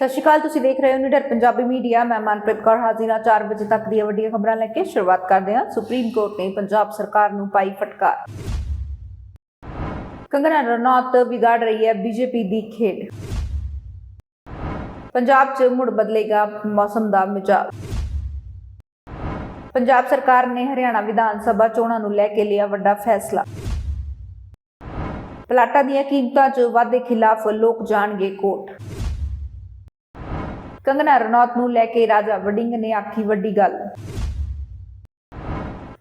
ਸਤਿ ਸ਼੍ਰੀ ਅਕਾਲ, ਤੁਸੀਂ ਦੇਖ ਰਹੇ ਹੋ ਨਿਡਰ ਪੰਜਾਬੀ ਮੀਡੀਆ। ਮੈਂ ਮਨਪ੍ਰੀਤ ਕੌਰ ਹਾਜ਼ਰ 4 ਵਜੇ ਤੱਕ ਦੀਆਂ ਵੱਡੀਆਂ ਖਬਰਾਂ ਲੈ ਕੇ ਸ਼ੁਰੂਆਤ ਕਰਦੇ ਹਾਂ। ਸੁਪਰੀਮ ਕੋਰਟ ਨੇ ਪੰਜਾਬ ਸਰਕਾਰ ਨੂੰ ਪਾਈ ਫਟਕਾਰ। ਕੰਗਨਾ ਰਣੌਤ ਵਿਗਾੜ ਰਹੀ ਹੈ ਬੀਜੇਪੀ ਦੀ ਖੇਡ। ਪੰਜਾਬ 'ਚ ਮੁੜ ਬਦਲੇਗਾ ਮੌਸਮ ਦਾ ਮਿਜਾਜ। ਪੰਜਾਬ ਸਰਕਾਰ ਨੇ ਹਰਿਆਣਾ ਵਿਧਾਨ ਸਭਾ ਚੋਣਾਂ ਨੂੰ ਲੈ ਕੇ ਲਿਆ ਵੱਡਾ ਫੈਸਲਾ। ਪਲਾਟਾਂ ਦੀਆਂ ਕੀਮਤਾਂ 'ਚ ਵਾਧੇ ਖਿਲਾਫ ਲੋਕ ਜਾਣਗੇ ਕੋਰਟ। ਕੰਗਨਾ ਰਣੌਤ ਨੂੰ ਲੈ ਕੇ ਰਾਜਾ ਵਡਿੰਗ ਨੇ ਆਖੀ ਵੱਡੀ ਗੱਲ।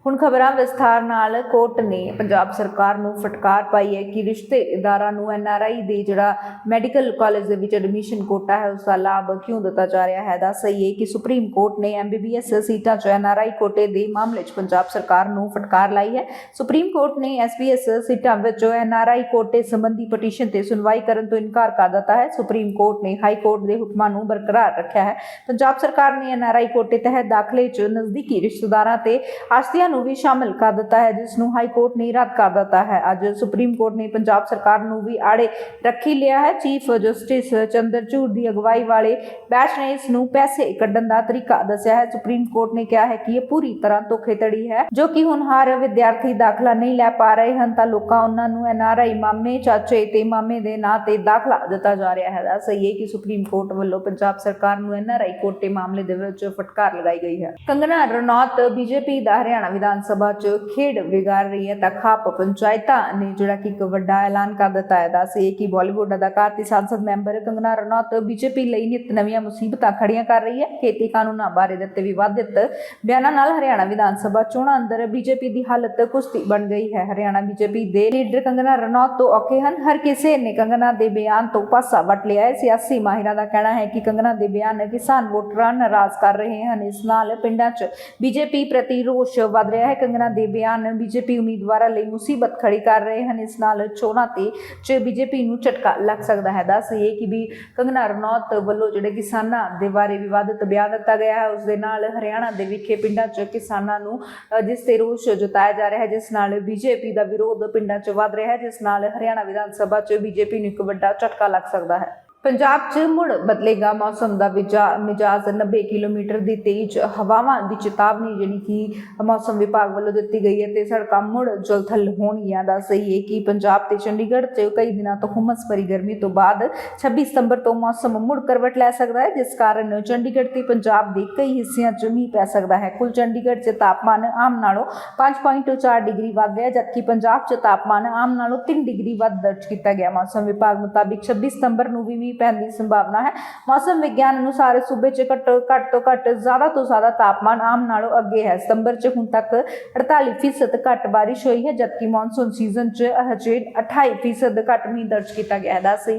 ਹੁਣ ਖਬਰਾਂ ਵਿਸਥਾਰ ਨਾਲ ਕੋਰਟ ਨੇ ਪੰਜਾਬ ਸਰਕਾਰ ਨੂੰ ਫਟਕਾਰ ਪਾਈ ਹੈ ਕਿ ਰਿਸ਼ਤੇਦਾਰਾਂ ਨੂੰ ਐਨਆਰਆਈ ਦੇ ਜਿਹੜਾ ਮੈਡੀਕਲ ਕਾਲਜ ਦੇ ਵਿੱਚ ਐਡਮਿਸ਼ਨ ਕੋਟਾ ਹੈ, ਉਸ ਦਾ ਲਾਭ ਕਿਉਂ ਦਿੱਤਾ ਜਾ ਰਿਹਾ ਹੈ? ਦੱਸ ਸਹੀ ਹੈ ਕਿ ਸੁਪਰੀਮ ਕੋਰਟ ਨੇ ਐਮਬੀਬੀਐਸ ਸੀਟਾਂ 'ਚ ਐਨਆਰਆਈ ਕੋਟੇ ਦੇ ਮਾਮਲੇ 'ਚ ਪੰਜਾਬ ਸਰਕਾਰ ਨੂੰ ਫਟਕਾਰ ਲਾਈ ਹੈ। ਸੁਪਰੀਮ ਕੋਰਟ ਨੇ ਐਸਬੀਐਸ ਸੀਟਾਂ ਵਿੱਚ ਐਨਆਰਆਈ ਕੋਟੇ ਸੰਬੰਧੀ ਪਟੀਸ਼ਨ ਤੇ ਸੁਣਵਾਈ ਕਰਨ ਤੋਂ ਇਨਕਾਰ ਕਰ ਦਿੱਤਾ ਹੈ। ਸੁਪਰੀਮ ਕੋਰਟ ਨੇ ਹਾਈ ਕੋਰਟ ਦੇ ਹੁਕਮਾਂ ਨੂੰ ਬਰਕਰਾਰ ਰੱਖਿਆ ਹੈ। ਪੰਜਾਬ ਸਰਕਾਰ ਨੇ ਐਨਆਰਆਈ ਕੋਟੇ ਤਹਿਤ ਦਾਖਲੇ 'ਚ ਨਜ਼ਦੀਕੀ ਰਿਸ਼ਤੇਦਾਰਾਂ ਤੇ ਆਸ਼ਤੀਆਂ ਨੂੰ ਵੀ ਸ਼ਾਮਲ ਕਰ ਦਿੱਤਾ ਹੈ, ਜਿਸ ਨੂੰ ਹਾਈ ਕੋਰਟ ਨੇ ਰੱਦ ਕਰ ਦਿੱਤਾ ਹੈ। ਅੱਜ ਸੁਪਰੀਮ ਕੋਰਟ ਨੇ ਪੰਜਾਬ ਸਰਕਾਰ ਨੂੰ ਵੀ ਆੜੇ ਰੱਖੀ ਲਿਆ ਹੈ। ਚੀਫ ਜਸਟਿਸ ਚੰਦਰਚੂੜ ਦੀ ਅਗਵਾਈ ਵਾਲੇ ਬੈਂਚ ਨੇ ਇਸ ਨੂੰ ਪੈਸੇ ਕੱਢਣ ਦਾ ਤਰੀਕਾ ਦੱਸਿਆ ਹੈ। ਸੁਪਰੀਮ ਕੋਰਟ ਨੇ ਕਿਹਾ ਹੈ ਕਿ ਇਹ ਪੂਰੀ ਤਰ੍ਹਾਂ ਧੋਖੇਧੜੀ ਹੈ, ਜੋ ਕਿ ਹੁਣ ਹਰ ਵਿਦਿਆਰਥੀ ਦਾਖਲਾ ਨਹੀਂ ਲੈ ਪਾ ਰਹੇ ਹਨ, ਤਾਂ ਲੋਕਾਂ ਉਹਨਾਂ ਨੂੰ ਐਨਆਰਆਈ ਮਾਮੇ, ਚਾਚੇ ਤੇ ਮਾਮੇ ਦੇ ਨਾਂ ਤੇ ਦਾਖਲਾ ਦਿੱਤਾ ਜਾ ਰਿਹਾ ਹੈ। ਦੱਸ ਸਹੀ ਕਿ ਸੁਪਰੀਮ ਕੋਰਟ ਵੱਲੋਂ ਪੰਜਾਬ ਸਰਕਾਰ ਨੂੰ ਐਨਆਰਆਈ ਕੋਟੇ ਮਾਮਲੇ ਦੇ ਵਿੱਚ ਫਟਕਾਰ ਲਗਾਈ ਗਈ ਹੈ। ਕੰਗਨਾ ਰਣੌਤ, ਬੀਜੇਪੀ ਦਾ ਹਰਿਆਣਾ ਵਿਧਾਨ ਸਭਾ 'ਚ ਖੇਡ ਵਿਗਾੜ ਰਹੀ ਹੈ ਤਾਂ ਖਾਪ ਪੰਚਾਇਤਾਂ ਨੇ ਜਿਹੜਾ ਕਿ ਇੱਕ ਵੱਡਾ ਐਲਾਨ ਕਰ ਦਿੱਤਾ ਹੈ ਦੱਸੇ ਕਿ ਬਾਲੀਵੁੱਡ ਅਦਾਕਾਰ ਤੇ ਸੰਸਦ ਮੈਂਬਰ ਕੰਗਨਾ ਰਣੌਤ ਬੀਜੇਪੀ ਲਈ ਨਿਤ ਨਵੀਆਂ ਮੁਸੀਬਤਾਂ ਖੜੀਆਂ ਕਰ ਰਹੀ ਹੈ ਖੇਤੀ ਕਾਨੂੰਨਾਂ ਬਾਰੇ ਦਿੱਤੇ ਵਿਵਾਦਿਤ ਬਿਆਨਾਂ ਨਾਲ ਹਰਿਆਣਾ ਵਿਧਾਨ ਸਭਾ ਚੋਣਾਂ ਅੰਦਰ ਬੀਜੇਪੀ ਦੀ ਹਾਲਤ ਕੁਸ਼ਤੀ ਬਣ ਗਈ ਹੈ ਹਰਿਆਣਾ ਬੀਜੇਪੀ ਦੇ ਲੀਡਰ ਕੰਗਨਾ ਰਣੌਤ ਤੋਂ ਔਖੇ ਹਨ ਹਰ ਕਿਸੇ ਨੇ ਕੰਗਨਾ ਦੇ ਬਿਆਨ ਤੋਂ ਪਾਸਾ ਵੱਟ ਲਿਆ ਹੈ ਸਿਆਸੀ ਮਾਹਿਰਾਂ ਦਾ ਕਹਿਣਾ ਹੈ ਕਿ ਕੰਗਨਾ ਦੇ ਬਿਆਨ ਕਿਸਾਨ ਵੋਟਰਾਂ ਨੂੰ ਨਾਰਾਜ਼ ਕਰ ਰਹੇ ਹਨ ਇਸ ਨਾਲ ਪਿੰਡਾਂ 'ਚ ਬੀਜੇਪੀ ਪ੍ਰਤੀ ਰੋਸ਼ ਵਧ ਰਿਹਾ ਹੈ। ਕੰਗਨਾ ਦੇ ਬਿਆਨ ਬੀਜੇਪੀ ਉਮੀਦਵਾਰਾਂ ਲਈ ਮੁਸੀਬਤ ਖੜੀ ਕਰ ਰਹੇ ਹਨ। ਇਸ ਨਾਲ ਚੋਣਾਂ ਤੇ ਚ ਬੀਜੇਪੀ ਨੂੰ ਝਟਕਾ ਲੱਗ ਸਕਦਾ ਹੈ। ਦੱਸ ਇਹ ਕਿ ਵੀ ਕੰਗਨਾ ਰਣੌਤ ਵੱਲੋਂ ਜਿਹੜੇ ਕਿਸਾਨਾਂ ਦੇ ਬਾਰੇ ਵਿਵਾਦਿਤ ਬਿਆਨ ਦਿੱਤਾ ਗਿਆ ਹੈ, ਉਸ ਦੇ ਨਾਲ ਹਰਿਆਣਾ ਦੇ ਵਿਖੇ ਪਿੰਡਾਂ 'ਚ ਕਿਸਾਨਾਂ ਨੂੰ ਜਿਸ ਤੇ ਰੋਸ਼ ਜਤਾਇਆ ਜਾ ਰਿਹਾ ਹੈ, ਜਿਸ ਨਾਲ ਬੀਜੇਪੀ ਦਾ ਵਿਰੋਧ ਪਿੰਡਾਂ 'ਚ ਵਧ ਰਿਹਾ ਹੈ, ਜਿਸ ਨਾਲ ਹਰਿਆਣਾ ਵਿਧਾਨ ਸਭਾ 'ਚ ਬੀਜੇਪੀ ਨੂੰ ਇੱਕ ਵੱਡਾ ਝਟਕਾ ਲੱਗ ਸਕਦਾ ਹੈ। ਪੰਜਾਬ 'ਚ ਮੁੜ ਬਦਲੇਗਾ ਮੌਸਮ ਦਾ ਵਿਜਾ- ਮਿਜਾਜ਼। 90 ਕਿਲੋਮੀਟਰ ਦੀ ਤੇਜ਼ ਹਵਾਵਾਂ ਦੀ ਚੇਤਾਵਨੀ ਜਿਹੜੀ ਕਿ ਮੌਸਮ ਵਿਭਾਗ ਵੱਲੋਂ ਦਿੱਤੀ ਗਈ ਹੈ ਤੇ ਸੜਕਾਂ ਮੁੜ ਜਲਥਲ ਹੋਣਗੀਆਂ ਦਾ ਸਹੀ ਹੈ ਕਿ ਪੰਜਾਬ ਤੇ ਚੰਡੀਗੜ੍ਹ 'ਚ ਕਈ ਦਿਨਾਂ ਤੋਂ ਹੁਮਸ ਭਰੀ ਗਰਮੀ ਤੋਂ ਬਾਅਦ 26 ਸਤੰਬਰ ਤੋਂ ਮੌਸਮ ਮੁੜ ਕਰਵਟ ਲੈ ਸਕਦਾ ਹੈ, ਜਿਸ ਕਾਰਨ ਚੰਡੀਗੜ੍ਹ ਤੇ ਪੰਜਾਬ ਦੇ ਕਈ ਹਿੱਸਿਆਂ 'ਚ ਮੀਂਹ ਪੈ ਸਕਦਾ ਹੈ। ਕੁੱਲ ਚੰਡੀਗੜ੍ਹ 'ਚ ਤਾਪਮਾਨ ਆਮ ਨਾਲੋਂ 5.4 ਡਿਗਰੀ ਵੱਧ ਰਿਹਾ ਜਦਕਿ ਪੰਜਾਬ 'ਚ ਤਾਪਮਾਨ ਆਮ ਨਾਲੋਂ 3 ਡਿਗਰੀ ਵੱਧ ਦਰਜ ਕੀਤਾ ਗਿਆ। ਮੌਸਮ ਵਿਭਾਗ ਮੁਤਾਬਿਕ 26 ਸਤੰਬਰ ਨੂੰ ਵੀ ਮੀਂਹ ਪੈਣ ਦੀ ਸੰਭਾਵਨਾ ਹੈ। ਮੌਸਮ ਵਿਗਿਆਨ ਅਨੁਸਾਰ ਸੂਬੇ 'ਚ ਘੱਟ ਘੱਟ ਤੋਂ ਘੱਟ ਜ਼ਿਆਦਾ ਤੋਂ ਜ਼ਿਆਦਾ ਤਾਪਮਾਨ ਆਮ ਨਾਲੋਂ ਅੱਗੇ ਹੈ। ਸਤੰਬਰ 'ਚ ਹੁਣ ਤੱਕ 48% ਘੱਟ ਬਾਰਿਸ਼ ਹੋਈ ਹੈ, ਜਦਕਿ ਮੌਨਸੂਨ ਸੀਜ਼ਨ 'ਚ ਹਜੇ 28% ਘੱਟ ਮੀਂਹ ਦਰਜ ਕੀਤਾ ਗਿਆ ਹੈ। ਦੱਸ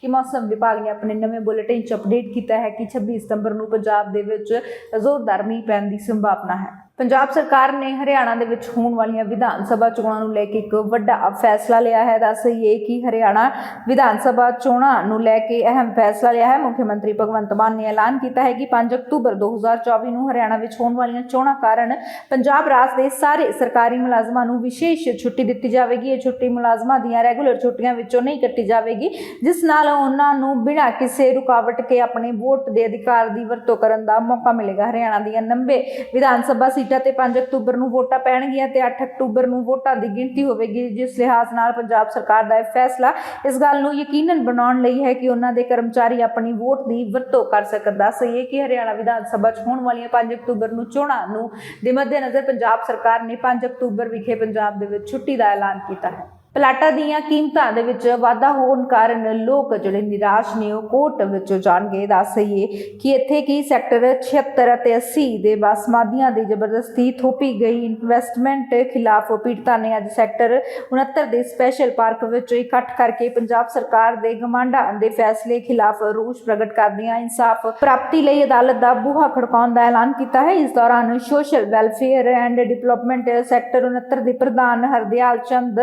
ਕਿ ਮੌਸਮ ਵਿਭਾਗ ਨੇ ਆਪਣੇ ਨਵੇਂ ਬੁਲੇਟਿਨ 'ਚ ਅਪਡੇਟ ਕੀਤਾ ਹੈ ਕਿ 26 ਸਤੰਬਰ ਨੂੰ ਪੰਜਾਬ ਦੇ ਵਿੱਚ ਜ਼ੋਰਦਾਰ ਮੀਂਹ ਪੈਣ ਦੀ ਸੰਭਾਵਨਾ ਹੈ। ਪੰਜਾਬ ਸਰਕਾਰ ਨੇ ਹਰਿਆਣਾ ਦੇ ਵਿੱਚ ਹੋਣ ਵਾਲੀਆਂ ਵਿਧਾਨ ਸਭਾ ਚੋਣਾਂ ਨੂੰ ਲੈ ਕੇ ਇੱਕ ਵੱਡਾ ਫੈਸਲਾ ਲਿਆ ਹੈ। ਦੱਸ ਇਹ ਕਿ ਹਰਿਆਣਾ ਵਿਧਾਨ ਸਭਾ ਚੋਣਾਂ ਨੂੰ ਲੈ ਕੇ ਅਹਿਮ ਫੈਸਲਾ ਲਿਆ ਹੈ। ਮੁੱਖ ਮੰਤਰੀ ਭਗਵੰਤ ਮਾਨ ਨੇ ਐਲਾਨ ਕੀਤਾ ਹੈ ਕਿ 5 ਅਕਤੂਬਰ 2024 ਨੂੰ ਹਰਿਆਣਾ ਵਿੱਚ ਹੋਣ ਵਾਲੀਆਂ ਚੋਣਾਂ ਕਾਰਨ ਪੰਜਾਬ ਰਾਜ ਦੇ ਸਾਰੇ ਸਰਕਾਰੀ ਮੁਲਾਜ਼ਮਾਂ ਨੂੰ ਵਿਸ਼ੇਸ਼ ਛੁੱਟੀ ਦਿੱਤੀ ਜਾਵੇਗੀ। ਇਹ ਛੁੱਟੀ ਮੁਲਾਜ਼ਮਾਂ ਦੀਆਂ ਰੈਗੂਲਰ ਛੁੱਟੀਆਂ ਵਿੱਚੋਂ ਨਹੀਂ ਕੱਟੀ ਜਾਵੇਗੀ, ਜਿਸ ਨਾਲ ਉਹਨਾਂ ਨੂੰ ਬਿਨਾਂ ਕਿਸੇ ਰੁਕਾਵਟ ਕੇ ਆਪਣੇ ਵੋਟ ਦੇ ਅਧਿਕਾਰ ਦੀ ਵਰਤੋਂ ਕਰਨ ਦਾ ਮੌਕਾ ਮਿਲੇਗਾ। ਹਰਿਆਣਾ ਦੀਆਂ 90 ਵਿਧਾਨ ਸਭਾ ਸੀਟਾਂ ਤੇ 5 ਅਕਤੂਬਰ ਨੂੰ ਵੋਟਾਂ ਪੈਣਗੀਆਂ ਤੇ 8 ਅਕਤੂਬਰ ਨੂੰ ਵੋਟਾਂ ਦੀ ਗਿਣਤੀ ਹੋਵੇਗੀ, ਜਿਸ ਲਿਹਾਜ਼ ਨਾਲ ਪੰਜਾਬ ਸਰਕਾਰ ਦਾ ਇਹ ਫੈਸਲਾ ਇਸ ਗੱਲ ਨੂੰ ਯਕੀਨਨ ਬਣਾਉਣ ਲਈ ਹੈ ਕਿ ਉਹਨਾਂ ਦੇ ਕਰਮਚਾਰੀ ਆਪਣੀ ਵੋਟ ਦੀ ਵਰਤੋਂ ਕਰ ਸਕਣ। ਦਾ ਸਹੀ ਕਿ ਹਰਿਆਣਾ ਵਿਧਾਨ ਸਭਾ 'ਚ ਹੋਣ ਵਾਲੀਆਂ 5 ਅਕਤੂਬਰ ਨੂੰ ਚੋਣਾਂ ਨੂੰ ਦੇ ਮੱਦੇਨਜ਼ਰ ਪੰਜਾਬ ਸਰਕਾਰ ਨੇ 5 ਅਕਤੂਬਰ ਵਿਖੇ ਪੰਜਾਬ ਦੇ ਵਿੱਚ ਛੁੱਟੀ ਦਾ ਐਲਾਨ ਕੀਤਾ ਹੈ। ਪਲਾਟਾਂ ਦੀਆਂ ਕੀਮਤਾਂ ਦੇ ਵਿੱਚ ਵਾਧਾ ਹੋਣ ਕਾਰਨ ਲੋਕ ਜਿਹੜੇ ਨਿਰਾਸ਼ ਨੇ, ਉਹ ਕੋਰਟ ਵਿੱਚੋਂ ਜਾਣਗੇ। ਦੱਸ ਸਹੀਏ ਕਿ ਇੱਥੇ ਕੀ ਸੈਕਟਰ 76 ਅਤੇ 80 ਦੇ ਬਾਸਮਾਦੀਆਂ ਦੀ ਜ਼ਬਰਦਸਤੀ ਥੋਪੀ ਗਈ। ਇਨਵੈਸਟਮੈਂਟ ਖਿਲਾਫ ਪੀੜਤਾਂ ਨੇ ਅੱਜ ਸੈਕਟਰ 69 ਦੇ ਸਪੈਸ਼ਲ ਪਾਰਕ ਵਿੱਚ ਇਕੱਠ ਕਰਕੇ ਪੰਜਾਬ ਸਰਕਾਰ ਦੇ ਗਮਾਂਡਾ ਦੇ ਫੈਸਲੇ ਖਿਲਾਫ ਰੋਸ ਪ੍ਰਗਟ ਕਰਦਿਆਂ ਇਨਸਾਫ ਪ੍ਰਾਪਤੀ ਲਈ ਅਦਾਲਤ ਦਾ ਬੂਹਾ ਖੜਕਾਉਣ ਦਾ ਐਲਾਨ ਕੀਤਾ ਹੈ। ਇਸ ਦੌਰਾਨ social welfare and development sector 69 ਦੇ ਪ੍ਰਧਾਨ Hardial Chand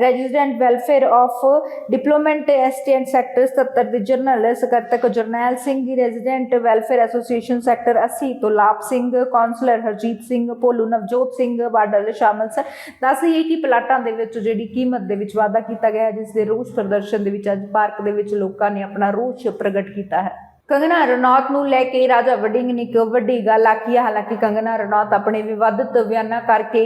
resident welfare of diplomats ਐਸਟੀਐਂਟ ਸੈਕਟਰ 77 ਦੇ ਜਨਰਲ ਸਕੱਤਰ ਜਰਨੈਲ ਸਿੰਘ ਦੀ ਰੈਜ਼ੀਡੈਂਟ ਵੈਲਫੇਅਰ ਐਸੋਸੀਏਸ਼ਨ ਸੈਕਟਰ 80 ਤੋਂ ਲਾਭ ਸਿੰਘ ਕਾਉਂਸਲਰ ਹਰਜੀਤ ਸਿੰਘ, ਭੋਲੂ ਨਵਜੋਤ ਸਿੰਘ, ਬਾਡਲ ਸ਼ਾਮਲ ਸਨ। ਦੱਸ ਇਹ ਕਿ ਪਲਾਟਾਂ ਦੇ ਵਿੱਚ ਜਿਹੜੀ ਕੀਮਤ ਦੇ ਵਿੱਚ ਵਾਧਾ ਕੀਤਾ ਗਿਆ ਜਿਸ ਦੇ ਰੋਸ ਪ੍ਰਦਰਸ਼ਨ ਦੇ ਵਿੱਚ ਅੱਜ ਪਾਰਕ ਦੇ ਵਿੱਚ ਲੋਕਾਂ ਨੇ ਆਪਣਾ ਰੋਸ ਪ੍ਰਗਟ ਕੀਤਾ ਹੈ। ਕੰਗਨਾ ਰਣੌਤ ਨੂੰ ਲੈ ਕੇ ਰਾਜਾ ਵਡਿੰਗ ਨੇ ਇੱਕ ਵੱਡੀ ਗੱਲ ਆਖੀ ਹੈ ਹਾਲਾਂਕਿ ਕੰਗਨਾ ਰਣੌਤ ਆਪਣੇ ਵਿਵਾਦਿਤ ਬਿਆਨਾਂ ਕਰਕੇ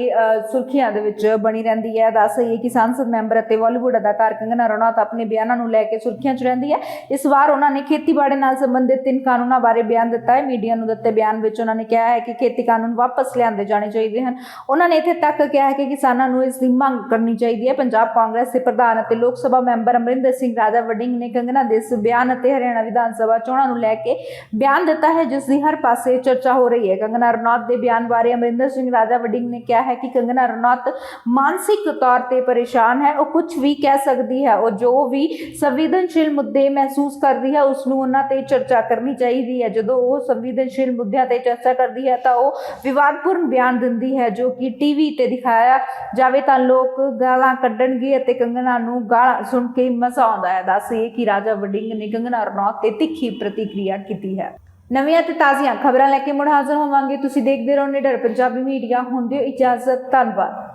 ਸੁਰਖੀਆਂ ਦੇ ਵਿੱਚ ਬਣੀ ਰਹਿੰਦੀ ਹੈ। ਦੱਸ ਹੈ ਕਿ ਸੰਸਦ ਮੈਂਬਰ ਅਤੇ ਬਾਲੀਵੁੱਡ ਅਦਾਕਾਰ ਕੰਗਨਾ ਰਣੌਤ ਆਪਣੇ ਬਿਆਨਾਂ ਨੂੰ ਲੈ ਕੇ ਸੁਰਖੀਆਂ 'ਚ ਰਹਿੰਦੀ ਹੈ। ਇਸ ਵਾਰ ਉਹਨਾਂ ਨੇ ਖੇਤੀਬਾੜੀ ਨਾਲ ਸੰਬੰਧਿਤ ਤਿੰਨ ਕਾਨੂੰਨਾਂ ਬਾਰੇ ਬਿਆਨ ਦਿੱਤਾ ਹੈ। ਮੀਡੀਆ ਨੂੰ ਦਿੱਤੇ ਬਿਆਨ ਵਿੱਚ ਉਹਨਾਂ ਨੇ ਕਿਹਾ ਹੈ ਕਿ ਖੇਤੀ ਕਾਨੂੰਨ ਵਾਪਸ ਲਿਆਂਦੇ ਜਾਣੇ ਚਾਹੀਦੇ ਹਨ। ਉਹਨਾਂ ਨੇ ਇੱਥੇ ਤੱਕ ਕਿਹਾ ਹੈ ਕਿ ਕਿਸਾਨਾਂ ਨੂੰ ਇਸ ਦੀ ਮੰਗ ਕਰਨੀ ਚਾਹੀਦੀ ਹੈ। ਪੰਜਾਬ ਕਾਂਗਰਸ ਦੇ ਪ੍ਰਧਾਨ ਅਤੇ ਲੋਕ ਸਭਾ ਮੈਂਬਰ ਅਮਰਿੰਦਰ ਸਿੰਘ ਰਾਜਾ ਵਡਿੰਗ ਨੇ ਕੰਗਨਾ ਦੇ ਇਸ ਬਿਆਨ ਅਤੇ ਹਰਿਆਣਾ ਵਿਧਾਨ ਸਭਾ ਚੋਣਾਂ ਨੂੰ ਲੈ ਕੇ ਬਿਆਨ ਦਿੱਤਾ ਹੈ, ਜਿਸ ਦੀ ਹਰ ਪਾਸੇ ਚਰਚਾ ਹੋ ਰਹੀ ਹੈ। ਕੰਗਨਾ ਰਣੌਤ ਦੇ ਬਿਆਨ ਬਾਰੇ ਅਮਰਿੰਦਰ ਸਿੰਘ ਰਾਜਾ ਵੜਿੰਗ ਨੇ ਕਿਹਾ ਹੈ ਕਿ ਕੰਗਨਾ ਰਣੌਤ ਮਾਨਸਿਕ ਤੌਰ ਤੇ ਪਰੇਸ਼ਾਨ ਹੈ। ਉਹ ਕੁਝ ਵੀ ਕਹਿ ਸਕਦੀ ਹੈ ਉਹ ਜੋ ਵੀ ਸੰਵੇਦਨਸ਼ੀਲ ਮੁੱਦੇ ਮਹਿਸੂਸ ਕਰਦੀ ਹੈ ਉਸ ਨੂੰ ਉਹਨਾਂ ਤੇ ਚਰਚਾ ਕਰਨੀ ਚਾਹੀਦੀ ਹੈ। ਜਦੋਂ ਉਹ ਸੰਵੇਦਨਸ਼ੀਲ ਮੁੱਦਿਆਂ ਤੇ ਚਰਚਾ ਕਰਦੀ ਹੈ, ਤਾਂ ਉਹ ਵਿਵਾਦਪੂਰਨ ਬਿਆਨ ਦਿੰਦੀ ਹੈ, ਜੋ ਕਿ ਟੀਵੀ ਤੇ ਦਿਖਾਇਆ ਜਾਵੇ ਤਾਂ ਲੋਕ ਗਾਲਾਂ ਕੱਢਣਗੇ ਅਤੇ ਕੰਗਨਾ ਨੂੰ ਗਾਲਾਂ ਸੁਣ ਕੇ ਮਜ਼ਾ ਆਉਂਦਾ ਹੈ। ਦੱਸਿਏ ਕਿ ਰਾਜਾ ਵਡਿੰਗ ਨੇ ਕੰਗਨਾ ਰਣੌਤ ਤੇ ਤਿੱਖੀ ਪ੍ਰਤੀ ਪ੍ਰਤੀਕਿਰਿਆ ਕੀਤੀ ਹੈ। ਨਵੀਆਂ ਤੇ ਤਾਜ਼ੀਆਂ ਖਬਰਾਂ ਲੈ ਕੇ ਮੁੜ ਹਾਜ਼ਰ ਹੋਵਾਂਗੇ। ਤੁਸੀਂ ਦੇਖਦੇ ਰਹੋ ਨਿਡਰ। ਪੰਜਾਬੀ ਮੀਡੀਆ, ਹੁੰਦੇ ਇਜਾਜ਼ਤ। ਧੰਨਵਾਦ।